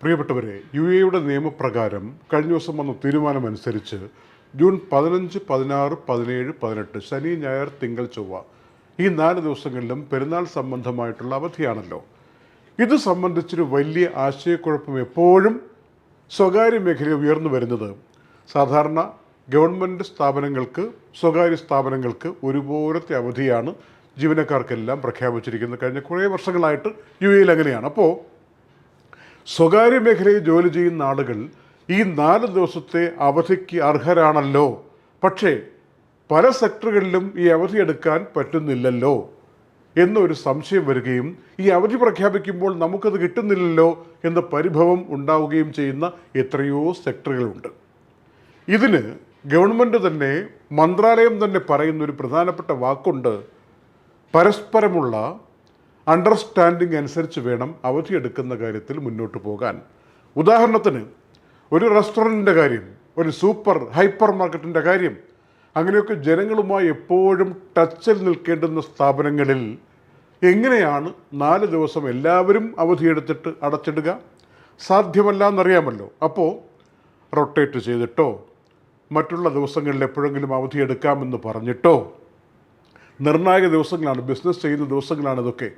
പ്രിയപ്പെട്ടവരെ യു എയുടെ നിയമപ്രകാരം കഴിഞ്ഞ ദിവസം വന്ന തീരുമാനമനുസരിച്ച് ജൂൺ പതിനഞ്ച് പതിനാറ് പതിനേഴ് പതിനെട്ട് ശനി ഞായർ തിങ്കൾ ചൊവ്വ ഈ നാല് ദിവസങ്ങളിലും പെരുന്നാൾ സംബന്ധമായിട്ടുള്ള അവധിയാണല്ലോ. ഇത് സംബന്ധിച്ചൊരു വലിയ ആശയക്കുഴപ്പം എപ്പോഴും സ്വകാര്യ മേഖലയിൽ ഉയർന്നു വരുന്നത്. സാധാരണ ഗവൺമെന്റ് സ്ഥാപനങ്ങൾക്ക് സ്വകാര്യ സ്ഥാപനങ്ങൾക്ക് ഒരുപോലത്തെ അവധിയാണ് ജീവനക്കാർക്കെല്ലാം പ്രഖ്യാപിച്ചിരിക്കുന്നത്. കഴിഞ്ഞ കുറേ വർഷങ്ങളായിട്ട് യു എയിൽ അങ്ങനെയാണ്. അപ്പോൾ സ്വകാര്യ മേഖലയിൽ ജോലി ചെയ്യുന്ന ആളുകൾ ഈ നാല് ദിവസത്തെ അവധിക്ക് അർഹരാണല്ലോ. പക്ഷേ പല സെക്ടറുകളിലും ഈ അവധി എടുക്കാൻ പറ്റുന്നില്ലല്ലോ എന്നൊരു സംശയം വരികയും ഈ അവധി പ്രഖ്യാപിക്കുമ്പോൾ നമുക്കത് കിട്ടുന്നില്ലല്ലോ എന്ന പരിഭവം ഉണ്ടാവുകയും ചെയ്യുന്ന എത്രയോ സെക്ടറുകളുണ്ട്. ഇതിന് ഗവൺമെന്റ് തന്നെ മന്ത്രാലയം തന്നെ പറയുന്ന ഒരു പ്രധാനപ്പെട്ട വാക്കുണ്ട്. പരസ്പരമുള്ള അണ്ടർസ്റ്റാൻഡിംഗ് അനുസരിച്ച് വേണം അവധിയെടുക്കുന്ന കാര്യത്തിൽ മുന്നോട്ട് പോകാൻ. ഉദാഹരണത്തിന് ഒരു റെസ്റ്റോറന്റിന്റെ കാര്യം ഒരു സൂപ്പർ ഹൈപ്പർ മാർക്കറ്റിന്റെ കാര്യം അങ്ങനെയൊക്കെ ജനങ്ങളുമായി എപ്പോഴും ടച്ചിൽ നിൽക്കേണ്ടുന്ന സ്ഥാപനങ്ങളിൽ എങ്ങനെയാണ് നാല് ദിവസം എല്ലാവരും അവധിയെടുത്തിട്ട് അടച്ചിടുക? സാധ്യമല്ല എന്നറിയാമല്ലോ അപ്പോൾ റൊട്ടേറ്റ് ചെയ്തിട്ടോ മറ്റുള്ള ദിവസങ്ങളിൽ എപ്പോഴെങ്കിലും അവധിയെടുക്കാമെന്ന് പറഞ്ഞിട്ടോ? നിർണായക ദിവസങ്ങളാണ് ബിസിനസ് ചെയ്യുന്ന ദിവസങ്ങളാണ് ഇതൊക്കെ.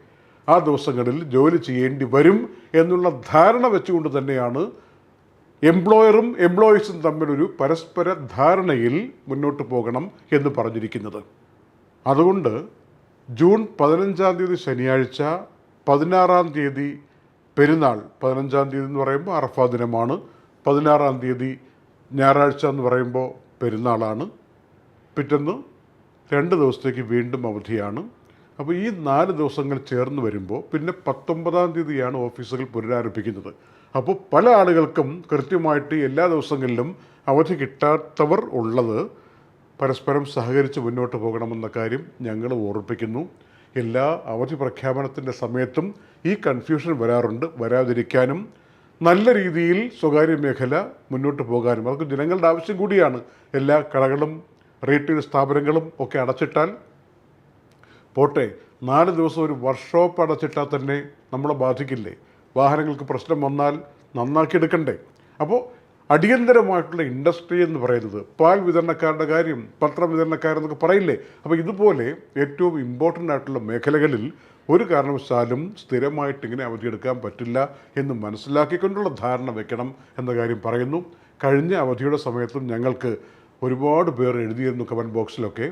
ആ ദിവസങ്ങളിൽ ജോലി ചെയ്യേണ്ടി വരും എന്നുള്ള ധാരണ വെച്ചുകൊണ്ട് തന്നെയാണ് എംപ്ലോയറും എംപ്ലോയീസും തമ്മിലൊരു പരസ്പര ധാരണയിൽ മുന്നോട്ട് പോകണം എന്ന് പറഞ്ഞിരിക്കുന്നത്. അതുകൊണ്ട് ജൂൺ പതിനഞ്ചാം തീയതി ശനിയാഴ്ച പതിനാറാം തീയതി പെരുന്നാൾ പതിനഞ്ചാം തീയതി എന്ന് പറയുമ്പോൾ അറഫാ ദിനമാണ്. പതിനാറാം തീയതി ഞായറാഴ്ച എന്ന് പറയുമ്പോൾ പെരുന്നാളാണ്. പിറ്റേന്ന് രണ്ട് ദിവസത്തേക്ക് വീണ്ടും അവധിയാണ്. അപ്പോൾ ഈ നാല് ദിവസങ്ങൾ ചേർന്ന് വരുമ്പോൾ പിന്നെ പത്തൊമ്പതാം തീയതിയാണ് ഓഫീസുകൾ പുനരാരംഭിക്കുന്നത്. അപ്പോൾ പല ആളുകൾക്കും കൃത്യമായിട്ട് എല്ലാ ദിവസങ്ങളിലും അവധി കിട്ടാത്തവർ ഉള്ളത് പരസ്പരം സഹകരിച്ച് മുന്നോട്ട് പോകണമെന്ന കാര്യം ഞങ്ങൾ ഓർപ്പിക്കുന്നു എല്ലാ അവധി പ്രഖ്യാപനത്തിന്റെ സമയത്തും ഈ കൺഫ്യൂഷൻ വരാറുണ്ട്. വരാതിരിക്കാനും നല്ല രീതിയിൽ സ്വകാര്യ മേഖല മുന്നോട്ട് പോകാനും. അതൊക്കെ ജനങ്ങളുടെ ആവശ്യം കൂടിയാണ്. എല്ലാ കടകളും റീറ്റെയിൽ സ്ഥാപനങ്ങളും ഒക്കെ അടച്ചിട്ടാൽ പോട്ടെ നാല് ദിവസം ഒരു വർക്ക്ഷോപ്പ് അടച്ചിട്ടാൽ തന്നെ നമ്മളെ ബാധിക്കില്ലേ? വാഹനങ്ങൾക്ക് പ്രശ്നം വന്നാൽ നന്നാക്കി എടുക്കണ്ടേ? അപ്പോൾ അടിയന്തരമായിട്ടുള്ള ഇൻഡസ്ട്രി എന്ന് പറയുന്നത് പാൽ വിതരണക്കാരുടെ കാര്യം പത്രം വിതരണക്കാരെന്നൊക്കെ പറയില്ലേ? അപ്പോൾ ഇതുപോലെ ഏറ്റവും ഇമ്പോർട്ടന്റ് ആയിട്ടുള്ള മേഖലകളിൽ ഒരു കാരണവശാലും സ്ഥിരമായിട്ട് ഇങ്ങനെ അവധിയെടുക്കാൻ പറ്റില്ല എന്ന് മനസ്സിലാക്കിക്കൊണ്ടുള്ള ധാരണ വെക്കണം എന്ന കാര്യം പറയുന്നു. കഴിഞ്ഞ അവധിയുടെ സമയത്തും ഞങ്ങൾക്ക് ഒരുപാട് പേർ എഴുതിയിരുന്നു കമന്റ് ബോക്സിലൊക്കെ.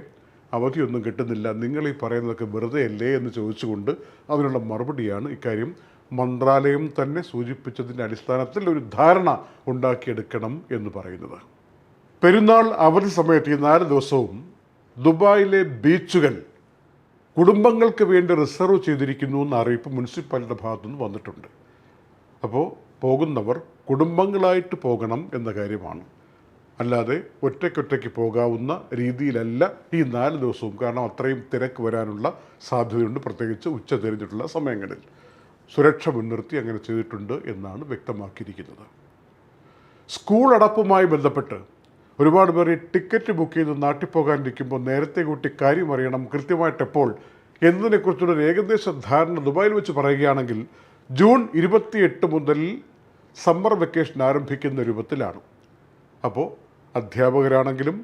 അവധിയൊന്നും കിട്ടുന്നില്ല. നിങ്ങൾ ഈ പറയുന്നതൊക്കെ വെറുതെ അല്ലേ എന്ന് ചോദിച്ചുകൊണ്ട് അതിനുള്ള മറുപടിയാണ് ഇക്കാര്യം മന്ത്രാലയം തന്നെ സൂചിപ്പിച്ചതിന്റെ അടിസ്ഥാനത്തിൽ ഒരു ധാരണ ഉണ്ടാക്കിയെടുക്കണം എന്ന് പറയുന്നത്. പെരുന്നാൾ അവധി സമയത്ത് ഈ നാല് ദിവസവും ദുബായിലെ ബീച്ചുകൾ കുടുംബങ്ങൾക്ക് വേണ്ടി റിസർവ് ചെയ്തിരിക്കുന്നു എന്ന അറിയിപ്പ് മുനിസിപ്പാലിറ്റിയുടെ ഭാഗത്തുനിന്ന് വന്നിട്ടുണ്ട്. അപ്പോൾ പോകുന്നവർ കുടുംബങ്ങളായിട്ട് പോകണം എന്ന കാര്യമാണ്. അല്ലാതെ ഒറ്റയ്ക്കൊറ്റയ്ക്ക് പോകാവുന്ന രീതിയിലല്ല ഈ നാല് ദിവസവും. കാരണം അത്രയും തിരക്ക് വരാനുള്ള സാധ്യതയുണ്ട്. പ്രത്യേകിച്ച് ഉച്ച തിരിഞ്ഞിട്ടുള്ള സമയങ്ങളിൽ. സുരക്ഷ മുൻനിർത്തി അങ്ങനെ ചെയ്തിട്ടുണ്ട് എന്നാണ് വ്യക്തമാക്കിയിരിക്കുന്നത്. സ്കൂൾ അടപ്പുമായി ബന്ധപ്പെട്ട് ഒരുപാട് പേർ ഈ ടിക്കറ്റ് ബുക്ക് ചെയ്ത് നാട്ടിൽ പോകാനിരിക്കുമ്പോൾ നേരത്തെ കൂട്ടി കാര്യം അറിയണം. കൃത്യമായിട്ട് എപ്പോൾ എന്നതിനെക്കുറിച്ചുള്ള ഏകദേശ ധാരണ ദുബായിൽ വെച്ച് പറയുകയാണെങ്കിൽ ജൂൺ ഇരുപത്തിയെട്ട് മുതൽ സമ്മർ വെക്കേഷൻ ആരംഭിക്കുന്ന രൂപത്തിലാണ്. അപ്പോൾ അധ്യാപകരാണെങ്കിലും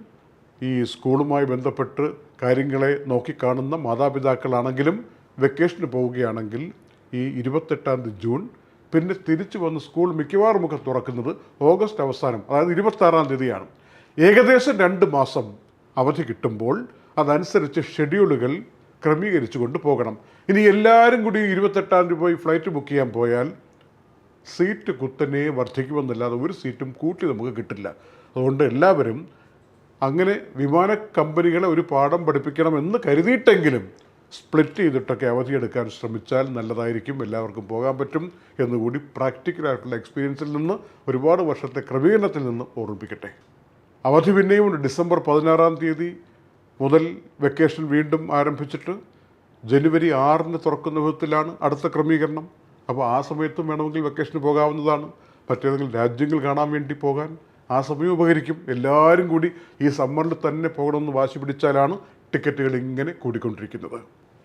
ഈ സ്കൂളുമായി ബന്ധപ്പെട്ട് കാര്യങ്ങളെ നോക്കിക്കാണുന്ന മാതാപിതാക്കളാണെങ്കിലും വെക്കേഷന് പോവുകയാണെങ്കിൽ ഈ ഇരുപത്തെട്ടാം തീയതി ജൂൺ പിന്നെ തിരിച്ചു വന്ന് സ്കൂൾ മിക്കവാറും ഒക്കെ തുറക്കുന്നത് ഓഗസ്റ്റ് അവസാനം അതായത് ഇരുപത്താറാം തീയതിയാണ്. ഏകദേശം രണ്ട് മാസം അവധി കിട്ടുമ്പോൾ അതനുസരിച്ച് ഷെഡ്യൂളുകൾ ക്രമീകരിച്ചു കൊണ്ട് പോകണം. ഇനി എല്ലാവരും കൂടി ഇരുപത്തെട്ടാം പോയി ഫ്ലൈറ്റ് ബുക്ക് ചെയ്യാൻ പോയാൽ സീറ്റ് കുത്തനെ വർദ്ധിക്കുമെന്നല്ലാതെ ഒരു സീറ്റും കൂട്ടി നമുക്ക് കിട്ടില്ല. അതുകൊണ്ട് എല്ലാവരും അങ്ങനെ വിമാന കമ്പനികളെ ഒരു പാഠം പഠിപ്പിക്കണം എന്ന് കരുതിയിട്ടെങ്കിലും സ്പ്ലിറ്റ് ചെയ്തിട്ടൊക്കെ അവധിയെടുക്കാൻ ശ്രമിച്ചാൽ നല്ലതായിരിക്കും. എല്ലാവർക്കും പോകാൻ പറ്റും എന്നുകൂടി പ്രാക്ടിക്കലായിട്ടുള്ള എക്സ്പീരിയൻസിൽ നിന്ന് ഒരുപാട് വർഷത്തെ ക്രമീകരണത്തിൽ നിന്ന് ഓർമ്മിപ്പിക്കട്ടെ. അവധി പിന്നെയും ഡിസംബർ പതിനാറാം തീയതി മുതൽ വെക്കേഷൻ വീണ്ടും ആരംഭിച്ചിട്ട് ജനുവരി ആറിന് തുറക്കുന്ന വിധത്തിലാണ് അടുത്ത ക്രമീകരണം. അപ്പോൾ ആ സമയത്തും വേണമെങ്കിൽ വെക്കേഷന് പോകാവുന്നതാണ്. മറ്റേതെങ്കിലും രാജ്യങ്ങൾ കാണാൻ വേണ്ടി പോകാൻ ആ സമയം ഉപകരിക്കും. എല്ലാവരും കൂടി ഈ സമ്മറിൽ തന്നെ പോകണമെന്ന് വാശി പിടിച്ചാലാണ് ടിക്കറ്റുകൾ ഇങ്ങനെ കൂടിക്കൊണ്ടിരിക്കുന്നത്.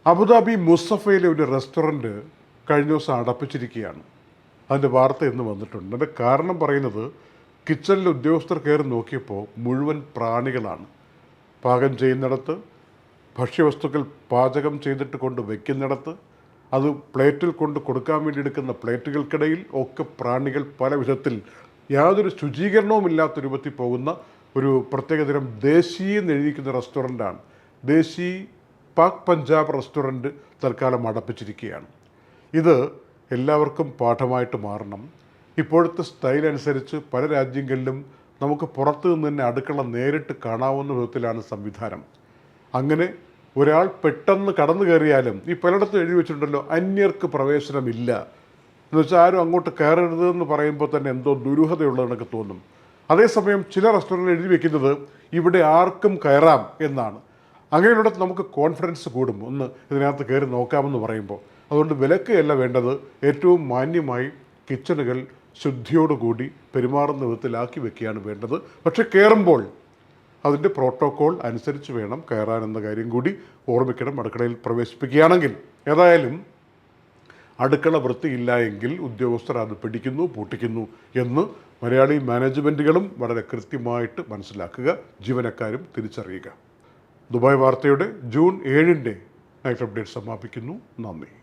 അബുദാബി മുസഫയിലെ ഒരു റെസ്റ്റോറന്റ് കഴിഞ്ഞ ദിവസം അടപ്പിച്ചിരിക്കുകയാണ്. അതിന്റെ വാർത്ത ഇന്ന് വന്നിട്ടുണ്ട്. അതിന്റെ കാരണം പറയുന്നത് കിച്ചണിൽ ഉദ്യോഗസ്ഥർ കയറി നോക്കിയപ്പോൾ മുഴുവൻ പ്രാണികളാണ്. പാകം ചെയ്യുന്നിടത്ത് ഭക്ഷ്യവസ്തുക്കൾ പാചകം ചെയ്തിട്ട് കൊണ്ട് വെക്കുന്നിടത്ത് അത് പ്ലേറ്റിൽ കൊണ്ട് കൊടുക്കാൻ വേണ്ടി എടുക്കുന്ന പ്ലേറ്റുകൾക്കിടയിൽ ഒക്കെ പ്രാണികൾ പല വിധത്തിൽ യാതൊരു ശുചീകരണവും ഇല്ലാത്ത രൂപത്തിൽ പോകുന്ന ഒരു പ്രത്യേകതരം ദേശീയ എന്ന് എഴുതിയിരിക്കുന്ന റെസ്റ്റോറന്റാണ്. ദേശി പാക് പഞ്ചാബ് റെസ്റ്റോറന്റ് തൽക്കാലം അടപ്പിച്ചിരിക്കുകയാണ്. ഇത് എല്ലാവർക്കും പാഠമായിട്ട് മാറണം. ഇപ്പോഴത്തെ സ്റ്റൈൽ അനുസരിച്ച് പല രാജ്യങ്ങളിലും നമുക്ക് പുറത്തു നിന്ന് തന്നെ അടുക്കള നേരിട്ട് കാണാവുന്ന വിധത്തിലാണ് സംവിധാനം. അങ്ങനെ ഒരാൾ പെട്ടെന്ന് കടന്നു കയറിയാലും ഈ പലയിടത്തും എഴുതി വെച്ചിട്ടുണ്ടല്ലോ അന്യർക്ക് പ്രവേശനമില്ല. എന്ന് വെച്ചാൽ ആരും അങ്ങോട്ട് കയറരുത് എന്ന് പറയുമ്പോൾ തന്നെ എന്തോ ദുരൂഹതയുള്ളതെന്നൊക്കെ തോന്നും. അതേസമയം ചില റെസ്റ്റോറന്റിൽ എഴുതി വെക്കുന്നത് ഇവിടെ ആർക്കും കയറാം എന്നാണ്. അങ്ങനെയുള്ള നമുക്ക് കോൺഫിഡൻസ് കൂടും. ഒന്ന് ഇതിനകത്ത് കയറി നോക്കാമെന്ന് പറയുമ്പോൾ. അതുകൊണ്ട് വിലക്കുകയല്ല വേണ്ടത്. ഏറ്റവും മാന്യമായി കിച്ചണുകൾ ശുദ്ധിയോടുകൂടി പെരുമാറുന്ന വിധത്തിലാക്കി വെക്കുകയാണ് വേണ്ടത്. പക്ഷേ കയറുമ്പോൾ അതിന്റെ പ്രോട്ടോകോൾ അനുസരിച്ച് വേണം കയറാനെന്ന കാര്യം കൂടി ഓർമ്മിക്കണം അടുക്കളയിൽ പ്രവേശിപ്പിക്കുകയാണെങ്കിൽ. ഏതായാലും അടുക്കള വൃത്തിയില്ല എങ്കിൽ ഉദ്യോഗസ്ഥർ അത് പിടിക്കുന്നു പൂട്ടിക്കുന്നു എന്ന് മലയാളി മാനേജ്മെന്റുകളും വളരെ കൃത്യമായിട്ട് മനസ്സിലാക്കുക ജീവനക്കാരും തിരിച്ചറിയുക. ദുബായ് വാർത്തയുടെ ജൂൺ ഏഴിന്റെ നൈറ്റ് അപ്ഡേറ്റ് സമാപിക്കുന്നു. നന്ദി.